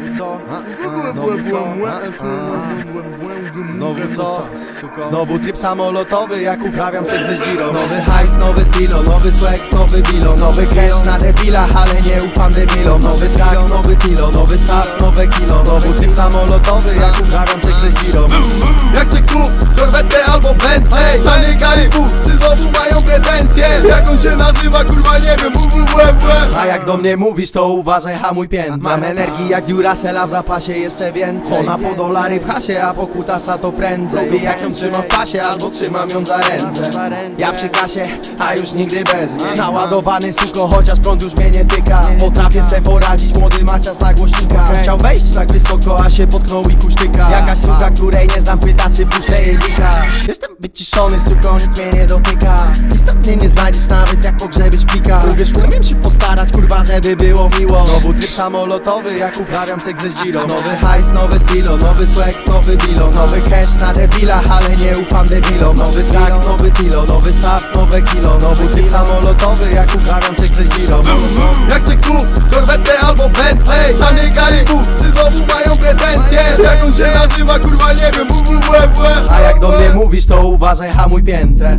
Znowu co? Znowu co? Znowu co? Znowu tryb samolotowy, jak uprawiam seks ze Giro. Nowy hajs, nowy stylo, nowy swag, nowy bilo. Nowy cash na debila, ale nie ufam debilom. Nowy track, nowy tilo, nowy start, nowe kilo. Znowu tryb samolotowy, jak uprawiam seks ze Giro. Jak chcę kup, korwetę albo Bentley. Tanie Galibu, czy znowu mają pretensje? Jak on się nazywa, kurwa nie wiem, A jak do mnie mówisz, to uważaj, hamuj pięt. Mam energii jak Duracella w zapasie jeszcze więcej. Ona po dolary pcha się, a po kutasa to prędzej. Lubię jak ją trzymam w pasie, albo trzymam ją za ręce. Ja przy kasie, a już nigdy bez niej. Naładowany suko, chociaż prąd już mnie nie tyka. Potrafię se poradzić, młody macias na głośnika. Chciał wejść tak wysoko, a się potknął i kuśtyka Jakaś suka, której nie znam, pyta czy puszczę jej lika Jestem wyciszony, suko, nic mnie nie dotyka. Istotnie nie znajdziesz nawet jak pogrzebiesz plika Uwierz, umiem się postarać, kurwa, żeby było miło. Znowu tryb samolotowy, jak uprawiam seks ze Giro Nowy hajs, nowy stylo, nowy swag, nowy bilo Nowy cash na debila, ale nie ufam debilom. Nowy track, nowy tilo, nowy start, nowe kilo. Znowu tryb samolotowy, jak uprawiam seks ze Giro Jak chcę kup, korwetę albo Bentley? Tanie Galibu, czy znowu mają pretensje? Jak on się nazywa, kurwa, nie wiem, www A jak do mnie mówisz, to uważaj, hamuj piętę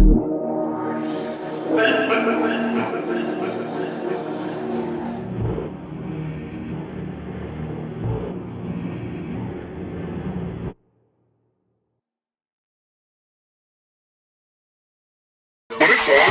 Twoja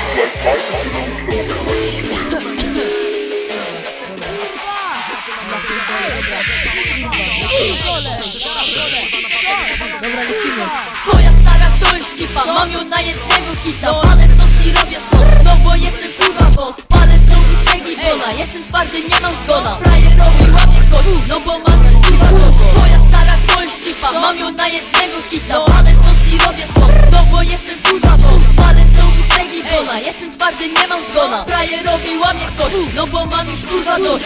stara to jest cipa Mam ją na jednego hita. Palę w nos i robię sos No bo jestem kurwa boss. Palę z drogi segi bona Jestem twardy, nie mam zona Frajerowi łapie kość No bo mam już kurwa Twoja stara to jest cipa Mam ją na jednego hita. Palę w nos robię sos twardy, nie mam zona Frajerowi łamie kość No bo mam już kurwa dość.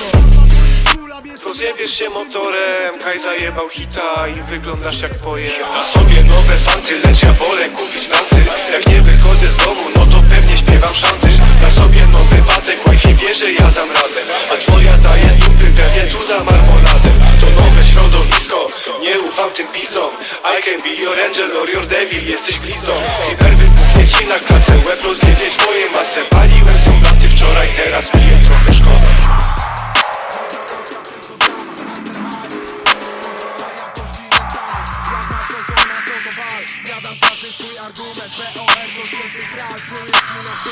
Rozjebiesz się motorem, Kaj zajebał hita i wyglądasz jak poje Na sobie nowe fanty, lecz ja wolę kupić lanty Jak nie wychodzę z domu, no to pewnie śpiewam szanty. Za sobie nowy batek, wifi wie, że ja dam radę. A twoja daje dupy, pewnie tu za marmoladę. To nowe środowisko, nie ufam tym pistom I can be your angel or your devil, jesteś glistą Hiper wybuchnie ci na klatce, łeb rozjebie twoje matce. Paliłem laty wczoraj, teraz piję trochę szkoda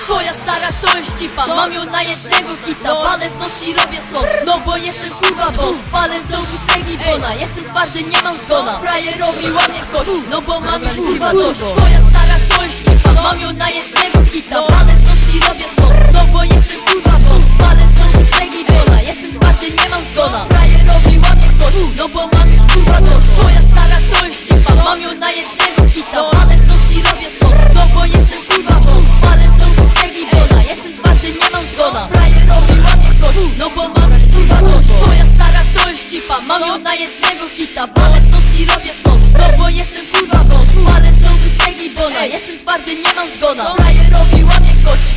Twoja stara to jest cipa Mam ją na jednego hita Palę w nos robię sos. No bo jestem kurwa boss Palę z dołu segi bona Jestem twardy, nie mam zona Frajerowi łamie kość No bo mam już kurwa dość. Twoja stara to jest cipa Mam ją na jednego hita Palę w nos robię sos. No bo jestem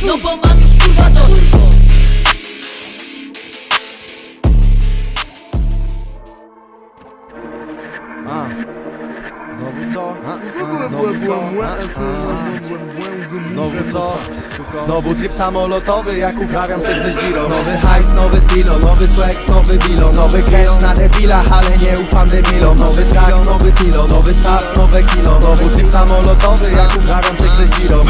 No bo mam już kurwa dość. Znowu co? Znowu co? Znowu co? Znowu tryb samolotowy, jak uprawiam seks ze Giro Nowy hajs, nowy stylo, nowy swag, nowy bilo. Nowy cash na debila, ale nie ufam debilom. Nowy track, nowy tilo, nowy start, nowe kilo. Znowu tryb samolotowy, jak uprawiam seks ze Giro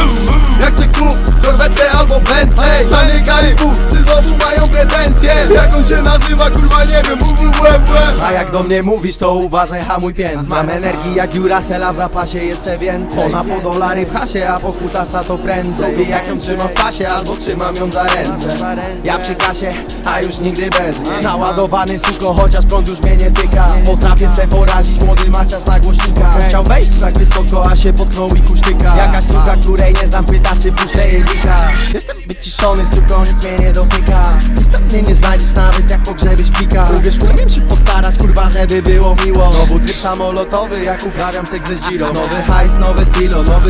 Jak chcę kup, korwetę albo Bentley Tanie Galibu, czy znowu mają pretensje? Jak on się nazywa, kurwa nie wiem, www A jak do mnie mówisz, to uważaj, hamuj pięt. Mam energii jak Duracella w zapasie jeszcze więcej. Ona po dolary pcha się, a po kutasa to prędzej. Lubię jak ją trzymam w pasie, albo trzymam ją za ręce. Ja przy kasie, a już nigdy bez niej. Naładowany suko, chociaż prąd już mnie nie tyka. Potrafię se poradzić, młody macias na głośnika Chciał wejść? Tak wysoko, a się potknął i kuśtyka Jakaś suka, której nie znam, pyta czy puszczę jej lika Jestem wyciszony, suko, nic mnie nie dotyka. Istotnie nie znajdziesz nawet jak pogrzebiesz plika Uwierz, umiem się postarać, kurwa, żeby było miło. Znowu tryb samolotowy, jak uprawiam seks ze Nowy hajs, nowe stylo, nowy